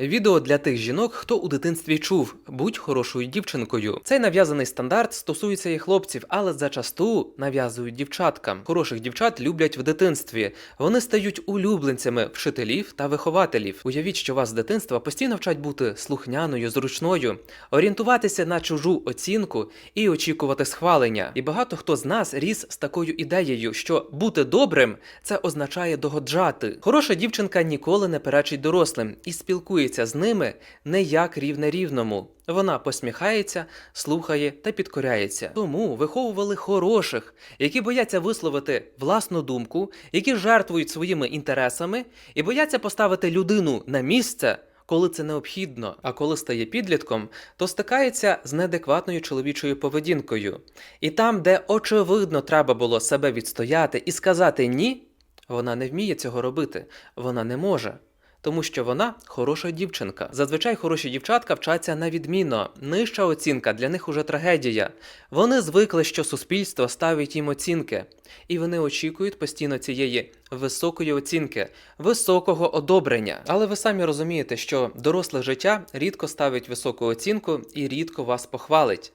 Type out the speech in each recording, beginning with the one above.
Відео для тих жінок, хто у дитинстві чув будь хорошою дівчинкою. Цей нав'язаний стандарт стосується і хлопців, але зачасту нав'язують дівчаткам. Хороших дівчат люблять в дитинстві. Вони стають улюбленцями вчителів та вихователів. Уявіть, що вас з дитинства постійно вчать бути слухняною, зручною, орієнтуватися на чужу оцінку і очікувати схвалення. І багато хто з нас ріс з такою ідеєю, що бути добрим це означає догоджати. Хороша дівчинка ніколи не перечить дорослим і спілкується з ними не як рівне рівному. Вона посміхається, слухає та підкоряється. Тому виховували хороших, які бояться висловити власну думку, які жертвують своїми інтересами і бояться поставити людину на місце. Коли це необхідно, а коли стає підлітком, то стикається з неадекватною чоловічою поведінкою. І там, де очевидно треба було себе відстояти і сказати ні, вона не вміє цього робити, вона не може. Тому що вона хороша дівчинка. Зазвичай хороші дівчатка вчаться на відмінно. Нижча оцінка для них уже трагедія. Вони звикли, що суспільство ставить їм оцінки, і вони очікують постійно цієї високої оцінки, високого одобрення. Але ви самі розумієте, що доросле життя рідко ставить високу оцінку і рідко вас похвалить.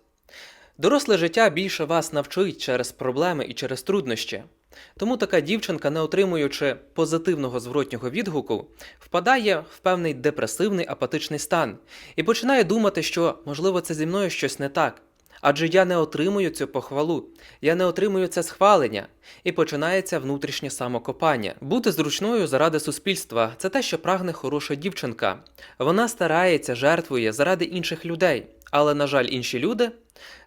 Доросле життя більше вас навчить через проблеми і через труднощі. Тому така дівчинка, не отримуючи позитивного зворотнього відгуку, впадає в певний депресивний апатичний стан і починає думати, що можливо це зі мною щось не так. Адже я не отримую цю похвалу, я не отримую це схвалення, і починається внутрішнє самокопання. Бути зручною заради суспільства це те, що прагне хороша дівчинка. Вона старається, жертвує заради інших людей, але, на жаль, інші люди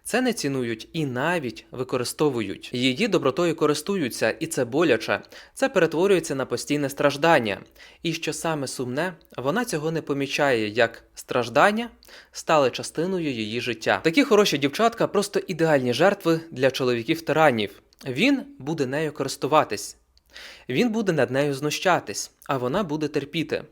це не цінують і навіть використовують. Її добротою користуються, і це боляче. Це перетворюється на постійне страждання. І що саме сумне, вона цього не помічає, як страждання стали частиною її життя. Такі хороші дівчатка просто ідеальні жертви для чоловіків тиранів. Він буде нею користуватись, він буде над нею знущатись, а вона буде терпіти.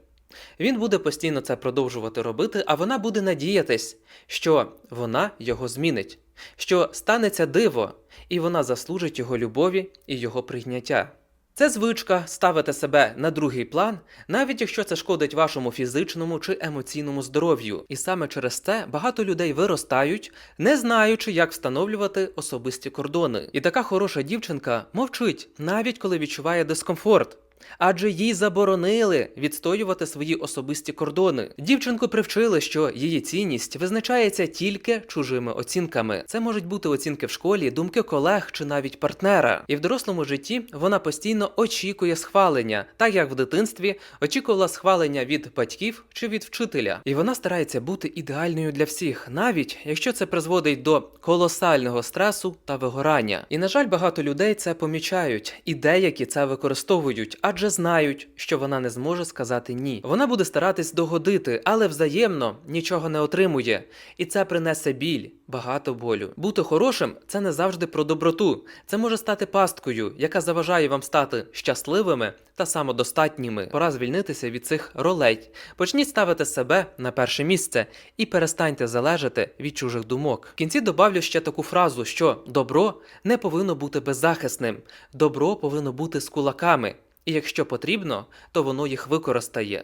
Він буде постійно це продовжувати робити, а вона буде надіятись, що вона його змінить, що станеться диво, і вона заслужить його любові і його прийняття. Це звичка ставити себе на другий план, навіть якщо це шкодить вашому фізичному чи емоційному здоров'ю. І саме через це багато людей виростають, не знаючи, як встановлювати особисті кордони. І така хороша дівчинка мовчить, навіть коли відчуває дискомфорт. Адже їй заборонили відстоювати свої особисті кордони. Дівчинку привчили, що її цінність визначається тільки чужими оцінками. Це можуть бути оцінки в школі, думки колег чи навіть партнера. І в дорослому житті вона постійно очікує схвалення, так як в дитинстві очікувала схвалення від батьків чи від вчителя. І вона старається бути ідеальною для всіх, навіть якщо це призводить до колосального стресу та вигорання. І на жаль, багато людей це помічають, і деякі це використовують адже знають, що вона не зможе сказати ні. Вона буде старатись догодити, але взаємно нічого не отримує, і це принесе біль, багато болю. Бути хорошим це не завжди про доброту. Це може стати пасткою, яка заважає вам стати щасливими та самодостатніми. Пора звільнитися від цих ролей. Почніть ставити себе на перше місце і перестаньте залежати від чужих думок. В кінці добавлю ще таку фразу, що добро не повинно бути беззахисним, добро повинно бути з кулаками. І якщо потрібно, то воно їх використає.